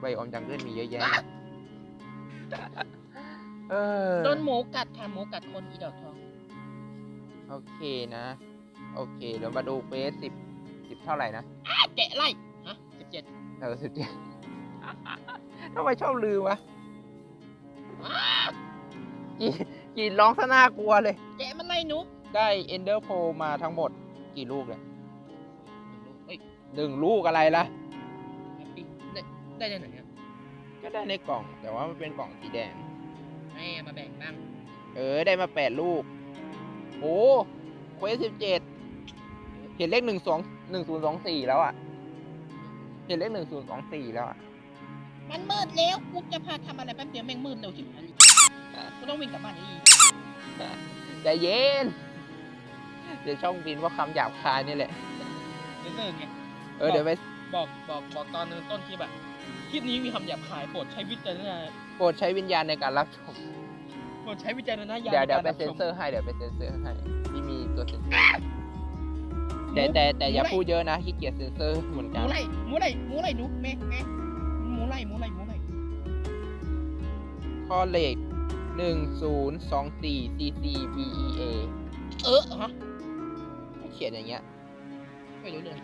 ไบโอมจังเกิลมีเยอะแยะนะเออโดนหมูกัดค่ะหมูกัดคนอีดอกทอง โอเคนะ โอเคเดี๋ยวมาดูเฟสสิบสิบเท่าไหร่นะอะแกะไล่ฮะสิบเจ็ดเออสิบเจ็ดทำไมชอบลืมวะกรีดกรีดร้องซะน่ากลัวเลย แกะมันไล่หนู ได้เอนเดอร์โพมาทั้งหมดกี่ลูกเลยเฮ้ยหนึ่งลูกอะไรล่ะแฮปปี้ได้ได้ได้ไหนเนี่ยก็ ได้ในกล่อง แต่ว่ามันเป็นกล่องสีแดง ให้มาแบ่งบ้างเออ ได้มาแปดลูก โอ้เควสสิบเจ็ดเห็นเลขหนึ่งสองหนึ่งศูนย์สองสี่แล้วอะ เห็นเลขหนึ่งศูนย์สองสี่แล้วอะ มันมืดแล้วกูจะพาทำอะไรแป๊บเดียวแม่งมืดเร็วชิบหายกูต้องวิ่งกลับบ้านอีกใจเย็น เดี๋ยวช่องบินว่าคำหยาบคายนี่แหละ เดินๆไง เออเดี๋ยวไป บอกบอกบอกตอนต้นคลิปอะ คลิปนี้มีคำหยาบคายโปรดใช้วิจารณญาณโปรดใช้วิญญาณในการรับชม โปรดใช้วิจารณญาณเดี๋ยวเดี๋ยวในไปการเซ็นรับชมเซอร์ให้เดี๋ยวไปเซ็นเซอร์ให้ที่มีตัวเซ็นเซอร์แต่แต่แต่อย่าพูดเยอะนะขี้เกียจเซ็นเซอร์เหมือนหกัมูนไล่หมูไล่หมูไล่หนูแม่แม่หมูไล่หมูไล่หมูไล่ข้อเลขหนึ่งศูนย์สองสี่ C C B E A เออฮะเขียนอย่างเงี้ย ไม่รู้เลย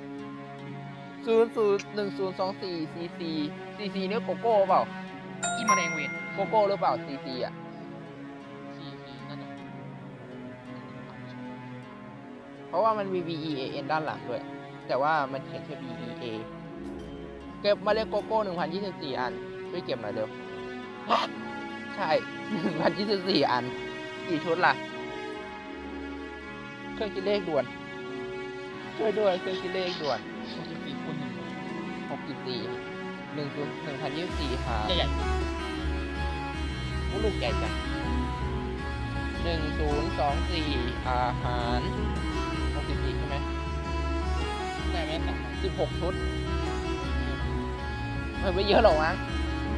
ศูนย์ศูนย์หนึ่งศูนย์สองสี่ C C C C เนี่ยโกโก้เปล่าอีแมาแรงเวทโกโก้หรือเปล่า C C อะซีซีนั่นน่ะเพราะว่ามันมี V E A N ด้านหลังด้วย แต่ว่ามันเขียนแค่ B E A เก็บมาเลยโกโก้หนึ่งพันยี่สิบสี่อันช่วยเก็บหน่อยเร็วใช่หนึ่งพันยี่สิบสี่อัน กี่ชุดล่ะ เครื่องคิดเลขด่วน ช่วยด้วยเครื่องคิดเลขด่วน หกสิบสี่คูณหนึ่งหกสิบสี่หนึ่งศูนย์หนึ่งพันยี่สิบสี่หาใหญ่โอ้ลูกใหญ่จังหนึ่งศูนย์สองสี่อาหารหกสิบสี่ใช่ไหมๆได้ไหมสามพันสิบหกชุดเพิ่มไม่เยอะหรอกมั้ง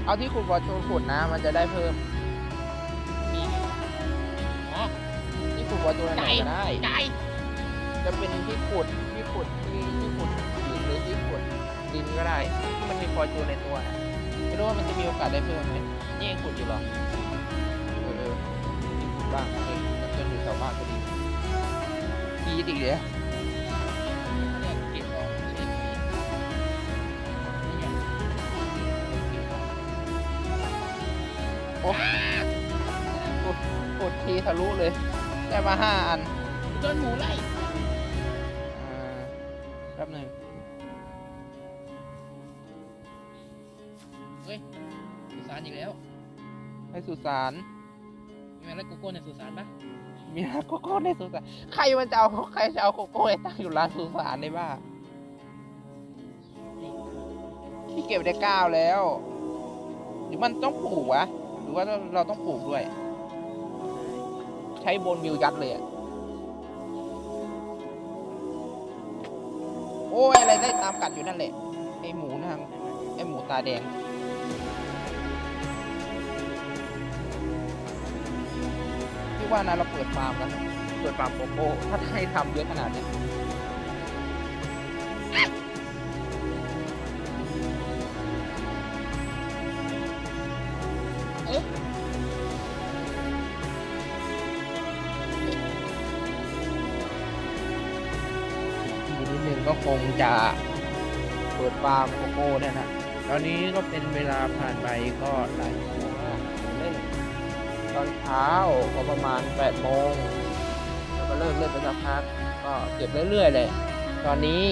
เอาที่ขุดบอลโชว์ขุดนะ มันจะได้เพิ่ม มีไหมอ๋อที่ขุดบอลโชว์ไหนก็ได้ไก่จะเป็นที่ขุดที่ขุดที่ ดินก็ได้ มันมีฟอร์จูนในตัวนะไม่รู้ว่ามันจะมีโอกาสได้เพิ่มไหมนี่ยังขุดอยู่หรอเออเออขุดบ้างเออแล้วก็อยู่แถวบ้านก็ดีดีอีกเดียวเรียกเก็บออกเช็คนี่ไงโอ้กดกดทีทะลุเลย ได้มาห้าอันโดนหมูไล่ ให้สุสานมีอะไรโกโก้ในสุสานปะมีร้านโกโก้ในสุสานใครมันจะเอาใครจะเอาโกโก้ไปตั้งอยู่ร้านสุสานได้บ้าที่เก็บได้เก้าแล้ว หรือมันต้องปลูกวะหรือว่าเราต้องปลูกด้วย ใช้โบนมิวยัดเลยอะโอ้ยอะไรได้ตามกัดอยู่นั่นแหละไอหมูนะครับไอหมูตาแดง ว่านะเราเปิดฟาร์มกันเปิดฟาร์มโกโก้ถ้าให้ทำเยอะขนาดนี้อีกนิดนึงก็คงจะเปิดฟาร์มโกโก้เนี่ยนะ ตอนนี้ก็เป็นเวลาผ่านไปก็หลายชั่วโมง ตอนเช้าก็ประมาณ8โมงแล้วก็เลิกเล่นไปสักพักก็เก็บเรื่อยๆเลยตอนนี้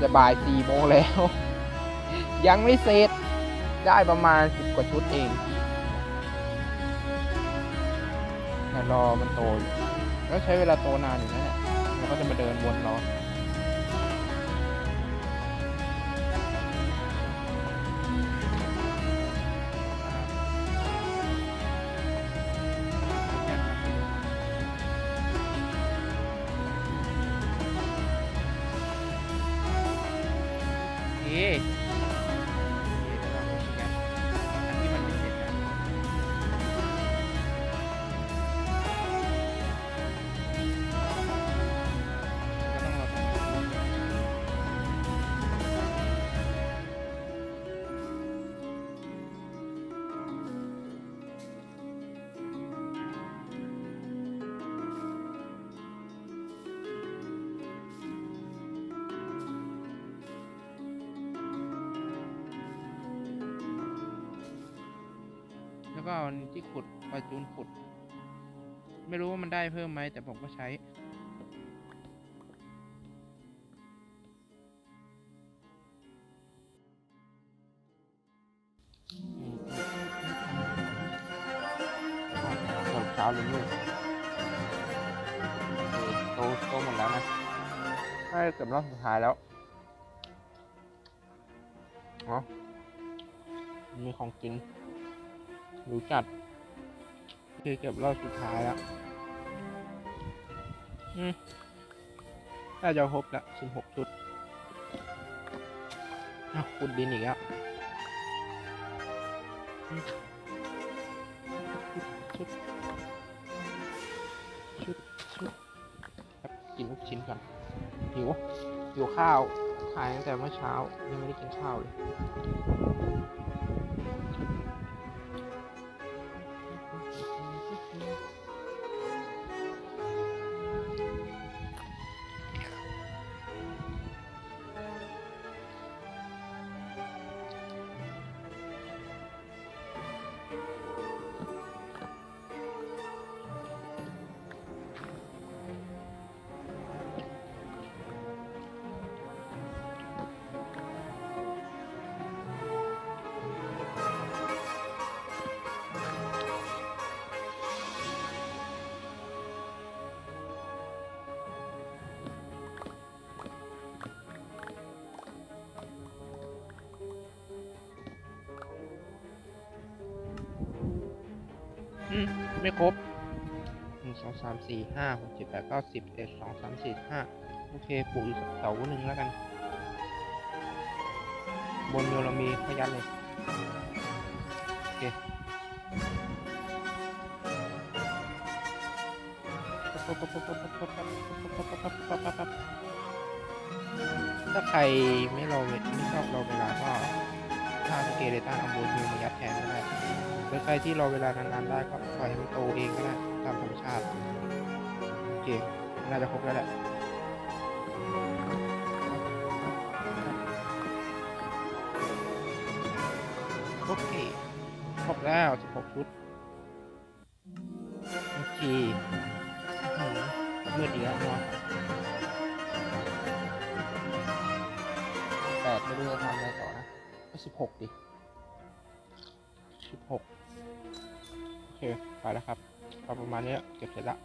จะบ่าย4โมงแล้ว ยังไม่เสร็จได้ประมาณ 10 กว่าชุดเองแต่รอมันโตอยู่ก็ใช้เวลาโตนานอยู่นะเนี่ยแล้วก็จะมาเดินวนรอ โอเค แล้วก็เอาอันที่ขุดปาจูนขุด ไม่รู้ว่ามันได้เพิ่มไหมแต่ผมก็ใช้ เช้าเลยเนี่ยโตโตหมดแล้วนะใช่เกือบรอบสุดท้ายแล้วเนาะมีของกิน รู้จัดคือเกือบรอบสุดท้ายแล้วอืมน่าจะครบละสิบหกชุดอ้าวขุดดินอีกแล้วอืมชุดชุดชุดครับกินลูกชิ้นก่อนหิวหิวข้าวถ่ายตั้งแต่เมื่อเช้า ยังไม่ได้กินข้าวเลย อืมไม่ครบหนึ่งสองสามสี่ห้าหกเจ็ดแปดเก้าสิบเอ็ดสองสามสี่ห้าโอเคปลูกอีกเสาหนึ่งแล้วกัน บนเรือเรามีพยันเลยโอเคถ้าใครไม่รอเวไม่ชอบรอเวลาก็ ถ้าสเกเลตันเอาโบนฮิวมายัดแทนก็ได้หรือใครที่รอเวลานานๆได้ก็ปล่อยให้มันโตเองก็ได้ตามธรรมชาติ โอเค น่าจะครบแล้วแหละโอเคครบแล้ว 16 ชุด โอเคอื้อหือมืดอีกแล้วเนาะ สิบหกดิสิบหกโอเค ไปแล้วครับ ประมาณนี้เก็บเสร็จละ